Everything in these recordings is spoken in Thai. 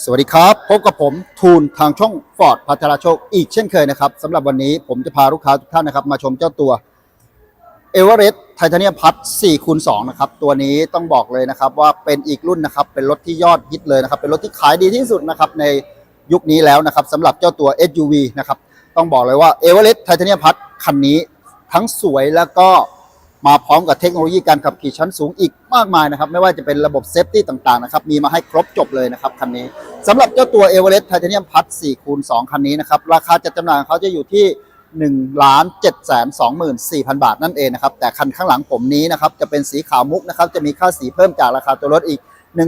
สวัสดีครับ พบกับผมทูนทางช่องฟอร์ดพัทรโชคอีกเช่นเคยนะครับสำหรับวันนี้ผมจะพาลูกค้าทุกท่านนะครับ มาชมเจ้าตัวเอเวอเรสต์ไทเทเนียมพัท4คูณ2นะครับ ตัวนี้ต้องบอกเลยนะครับว่าเป็นอีกรุ่นนะครับ เป็นรถที่ยอดฮิตเลยนะครับ เป็นรถที่ขายดีที่สุดนะครับในยุคนี้แล้วนะครับสำหรับเจ้าตัว SUV นะครับ ต้องบอกเลยว่าเอเวอเรสต์ไทเทเนียมพัทคันนี้ทั้งสวยแล้วก็มาพร้อมกับเทคโนโลยีการขับขี่ชั้นสูงอีกมากมายนะครับ ไม่ว่าจะเป็นระบบเซฟตี้ต่างๆนะครับ มีมาให้ครบจบเลยนะครับคันนี้ สำหรับเจ้าตัว e v e r e s t Titanium Plus 4คูณ2คันนี้นะครับ ราคาจัดจำหน่ายของเขาจะอยู่ที่1ล้าน7 2 4 0 0 0 บาทนั่นเองนะครับ แต่คันข้างหลังผมนี้นะครับ จะเป็นสีขาวมุกนะครับ จะมีค่าสีเพิ่มจากราคาตัวรถอีก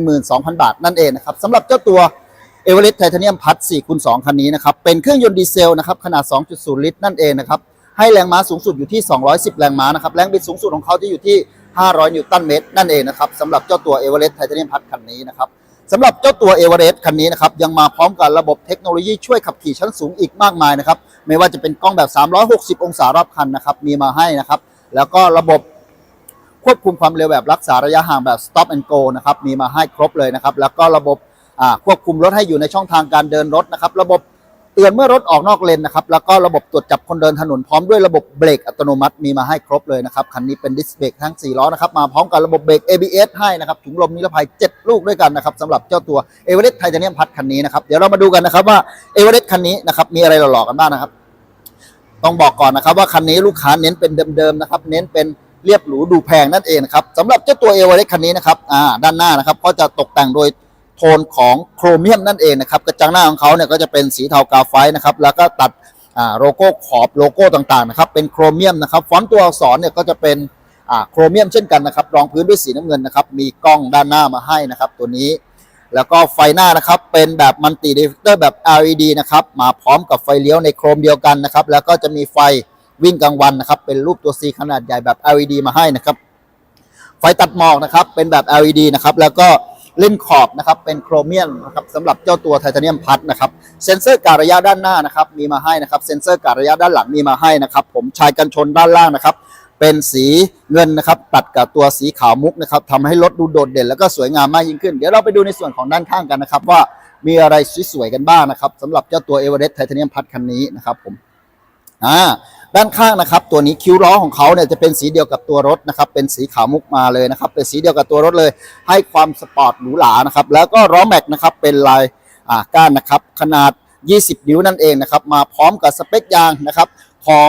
12,000 บาทนั่นเองนะครับสำหรับเจ้าตัว e v e r e s t Titanium Plus 4คูณ2คันนี้นะครับ เป็นเครื่องยนต์ดีเซลนะครับ ขนาด 2.0 ลิตรนั่นเองนะครับ ให้แรงม้าสูงสุดอยู่ที่ 210 แรงม้านะครับ แรงบิดสูงสุดของเขาจะอยู่ที่ 500 นิวตันเมตรนั่นเองนะครับสำหรับเจ้าตัว e v e r e s t Titanium Plus คันนี้นะครับ สำหรับเจ้าตัวเอเวอเรสต์คันนี้นะครับยังมาพร้อมกับระบบเทคโนโลยีช่วยขับขี่ชั้นสูงอีกมากมายนะครับไม่ว่าจะเป็นกล้องแบบ 360 องศารอบคันนะครับมีมาให้นะครับแล้วก็ระบบควบคุมความเร็วแบบรักษาระยะห่างแบบ stop and go นะครับมีมาให้ครบเลยนะครับแล้วก็ระบบควบคุมรถให้อยู่ในช่องทางการเดินรถนะครับระบบ เตือนเมื่อรถออกนอกเลนนะครับแล้วก็ระบบตรวจจับคนเดินถนนพร้อมด้วยระบบเบรกอัตโนมัติมีมาให้ครบเลยนะครับคันนี้เป็นดิสเบรกทั้ง 4 ล้อนะครับมาพร้อมกับระบบเบรก ABS ให้นะครับถุงลมนิรภัย 7 ลูกด้วยกันนะครับสำหรับเจ้าตัว e v e r e s t Titanium Plus คันนี้นะครับเดี๋ยวเรามาดูกันนะครับว่า e v e r e s t คันนี้นะครับมีอะไรหล่อๆกันบ้างนะครับ ต้องบอกก่อนนะครับว่าคันนี้ลูกค้าเน้นเป็นเดิมๆนะครับเน้นเป็นเรียบหรูดูแพงนั่นเองนะครับสำหรับเจ้าตัวเอเวอเรสต์คันนี้นะครับอ่าด้านหน้านะครับก็จะตกแต่งโดย โทนของโครเมียมนั่นเองนะครับกระจังหน้าของเขาเนี่ยก็จะเป็นสีเทากาไฟนะครับแล้วก็ตัดโลโก้ขอบโลโก้ต่างๆนะครับเป็นโครเมียมนะครับฟอนต์ตัวอักษรเนี่ยก็จะเป็นโครเมียมเช่นกันนะครับรองพื้นด้วยสีน้ำเงินนะครับมีกล้องด้านหน้ามาให้นะครับตัวนี้ แล้วก็ไฟหน้านะครับเป็นแบบมัลติเดฟเตอร์แบบ LED นะครับมาพร้อมกับไฟเลี้ยวในโครมเดียวกันนะครับแล้วก็จะมีไฟวิ่งกลางวันนะครับเป็นรูปตัว C ขนาดใหญ่แบบ LED มาให้นะครับไฟตัดหมอกนะครับเป็นแบบ LED นะครับแล้วก็ เล่นขอบนะครับเป็นโครเมียมนะครับสำหรับเจ้าตัวไทเทเนียมพัดนะครับเซ็นเซอร์การระยะด้านหน้านะครับมีมาให้นะครับเซ็นเซอร์การระยะด้านหลังมีมาให้นะครับผมชายกันชนด้านล่างนะครับเป็นสีเงินนะครับตัดกับตัวสีขาวมุกนะครับทำให้รถดูโดดเด่นแล้วก็สวยงามมากยิ่งขึ้น เดี๋ยวเราไปดูในส่วนของด้านข้างกันนะครับ ว่ามีอะไรสวยๆกันบ้างนะครับสำหรับเจ้าตัวเอเวอเรสต์ไทเทเนียมพัดคันนี้นะครับผมอ่า ด้านข้างนะครับ ตัวนี้คิ้วล้อของเขาเนี่ยจะเป็นสีเดียวกับตัวรถนะครับ เป็นสีขาวมุกมาเลยนะครับ เป็นสีเดียวกับตัวรถเลย ให้ความสปอร์ตหรูหรานะครับ แล้วก็ล้อแม็กนะครับ เป็นลายอ่าก้านนะครับ ขนาด 20 นิ้วนั่นเองนะครับ มาพร้อมกับสเปคยางนะครับของ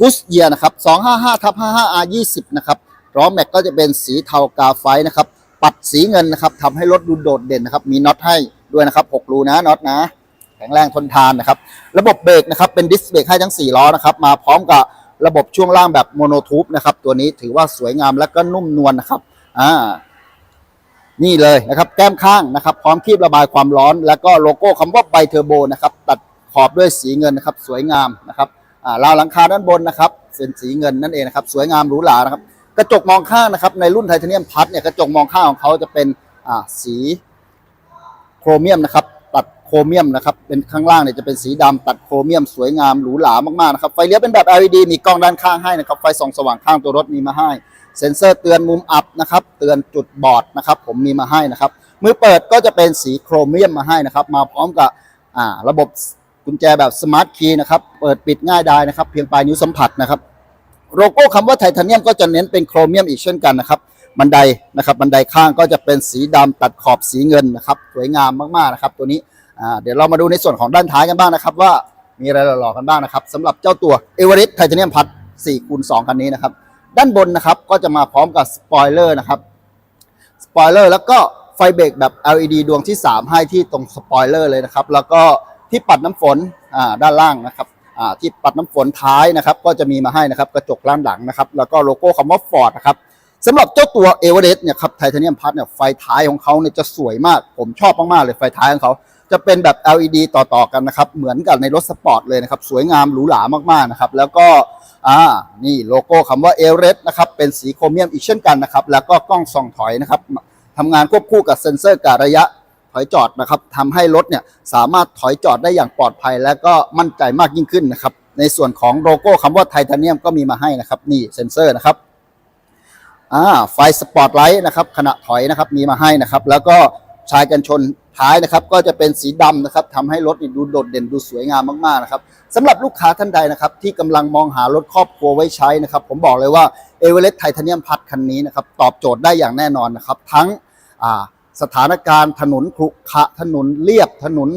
กุสเยียนะครับ 255ทับ 55R20 นะครับล้อแม็กก็จะเป็นสีเทากาไฟนะครับ ปัดสีเงินนะครับทำให้รถดูโดดเด่นนะครับ มีน็อตให้ด้วยนะครับ 6 รูนะน็อตนะ แข็งแรงทนทานนะครับ ระบบเบรกนะครับเป็นดิสเบรกให้ทั้ง 4 ล้อนะครับ มาพร้อมกับระบบช่วงล่างแบบโมโนทูบนะครับ ตัวนี้ถือว่าสวยงามและก็นุ่มนวลนะครับ อ่า นี่เลยนะครับแก้มข้างนะครับ พร้อมคีบระบายความร้อน แล้วก็โลโก้คำว่าไบเทอร์โบนะครับ ตัดขอบด้วยสีเงินนะครับ สวยงามนะครับอ่าราวหลังคาด้านบนนะครับเป็นสีเงินนั่นเองนะครับ สวยงามหรูหรานะครับ กระจกมองข้างนะครับ ในรุ่นไทเทเนียมพัทเนี่ยกระจกมองข้างของเขาจะเป็นอ่าสีโครเมียมนะครับ โครเมียมนะครับ เป็นข้างล่างเนี่ยจะเป็นสีดำตัดโครเมียมสวยงามหรูหรามากๆนะครับ ไฟเลี้ยวเป็นแบบ LED มีกล้องด้านข้างให้นะครับ ไฟส่องสว่างข้างตัวรถมีมาให้ เซ็นเซอร์เตือนมุมอับนะครับ เตือนจุดบอดนะครับ ผมมีมาให้นะครับ มือเปิดก็จะเป็นสีโครเมียมมาให้นะครับ มาพร้อมกับอ่าระบบกุญแจแบบสมาร์ทคีย์นะครับ เปิดปิดง่ายได้นะครับ เพียงปลายนิ้วสัมผัสนะครับ โลโก้คำว่าไทเทเนียมก็จะเน้นเป็นโครเมียมอีกเช่นกันนะครับบันไดนะครับ บันไดข้างก็จะเป็นสีดำตัดขอบสีเงินนะครับ สวยงามมากๆนะครับ ตัวนี้ อ่าเดี๋ยวเรามาดูในส่วนของด้านท้ายกันบ้างนะครับ ว่ามีอะไรหล่อๆกันบ้างนะครับสำหรับเจ้าตัวเอเวอเรสต์ไทเทเนียมพัด4คูณ2คันนี้นะครับ ด้านบนนะครับก็จะมาพร้อมกับสปอยเลอร์นะครับสปอยเลอร์แล้วก็ไฟเบรกแบบ LED ดวงที่ 3 ให้ที่ตรงสปอยเลอร์เลยนะครับ แล้วก็ที่ปัดน้ำฝนอ่าด้านล่างนะครับอ่าที่ปัดน้ำฝนท้ายนะครับ ก็จะมีมาให้นะครับกระจกล้านหลังนะครับ แล้วก็โลโก้คำว่าฟอร์ดนะครับสำหรับเจ้าตัวเอเวอเรสต์เนี่ยครับไทเทเนียมพัทเนี่ยไฟท้ายของเขาเนี่ยจะสวยมาก ผมชอบมากๆเลยไฟท้ายของเขา จะเป็นแบบ LED ต่อๆกันนะครับ เหมือนกับในรถสปอร์ตเลยนะครับ สวยงามหรูหรามากๆนะครับ แล้วก็อ่านี่โลโก้คำว่าเอเวอเรสต์นะครับเป็นสีโครเมียมอีกเช่นกันนะครับ แล้วก็กล้องส่องถอยนะครับทำงานควบคู่กับเซ็นเซอร์การระยะถอยจอดนะครับทำให้รถเนี่ยสามารถถอยจอดได้อย่างปลอดภัย และก็มั่นใจมากยิ่งขึ้นนะครับ ในส่วนของโลโก้คำว่าไทเทเนียมก็มีมาให้นะครับ นี่เซ็นเซอร์นะครับอ่าไฟสปอตไลท์นะครับขณะถอยนะครับมีมาให้นะครับ แล้วก็ ชายกันชนท้ายนะครับ ก็จะเป็นสีดำนะครับทำให้รถนี่ดูโดดเด่นดูสวยงามมากๆนะครับสำหรับลูกค้าท่านใดนะครับ ที่กำลังมองหารถครอบครัวไว้ใช้นะครับ ผมบอกเลยว่าเอเวอเรสต์ไทเทเนียมพัดคันนี้นะครับ ตอบโจทย์ได้อย่างแน่นอนนะครับ ทั้งสถานการณ์ถนนขรุขระถนนเรียบถนน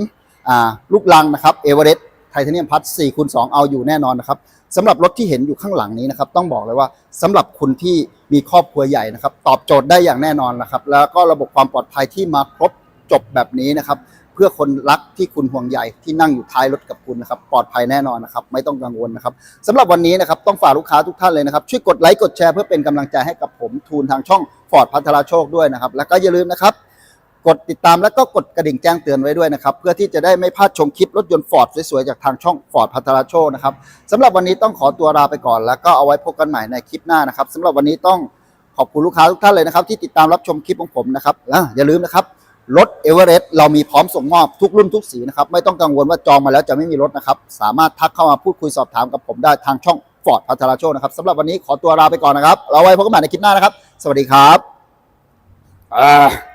ลูกลังนะครับเอเวอเรสต์ ไทเทเนียมพัด4คูณ2เอาอยู่แน่นอนนะครับสำหรับรถที่เห็นอยู่ข้างหลังนี้นะครับต้องบอกเลยว่าสำหรับคุณที่มีครอบครัวใหญ่นะครับตอบโจทย์ได้อย่างแน่นอนนะครับแล้วก็ระบบความปลอดภัยที่มาครบจบแบบนี้นะครับเพื่อคนรักที่คุณห่วงใยที่นั่งอยู่ท้ายรถกับคุณนะครับปลอดภัยแน่นอนนะครับไม่ต้องกังวลนะครับสำหรับวันนี้นะครับต้องฝากลูกค้าทุกท่านเลยนะครับช่วยกดไลค์กดแชร์เพื่อเป็นกำลังใจให้กับผมทูนทางช่องฟอร์ดพัทราโชคด้วยนะครับแล้วก็อย่าลืมนะครับ กดติดตามแล้วก็กดกระดิ่งแจ้งเตือนไว้ด้วยนะครับ เพื่อที่จะได้ไม่พลาดชมคลิปรถยนต์ฟอร์ดสวยๆ จากทางช่องฟอร์ดพัทราโชนะครับสำหรับวันนี้ต้องขอตัวลาไปก่อน แล้วก็เอาไว้พบกันใหม่ในคลิปหน้านะครับสำหรับวันนี้ต้องขอบคุณลูกค้าทุกท่านเลยนะครับ ที่ติดตามรับชมคลิปของผมนะครับและอย่าลืมนะครับรถเอเวอเรสต์เรามีพร้อมส่งมอบทุกรุ่นทุกสีนะครับไม่ต้องกังวลว่าจองมาแล้วจะไม่มีรถนะครับสามารถทักเข้ามาพูดคุยสอบถามกับผมได้ทางช่องฟอร์ดพัทราโชนะครับสำหรับวันนี้ขอตัวลาไปก่อนนะครับเราไว้พบกันใหม่ในคลิปหน้านะครับ สวัสดีครับอ่า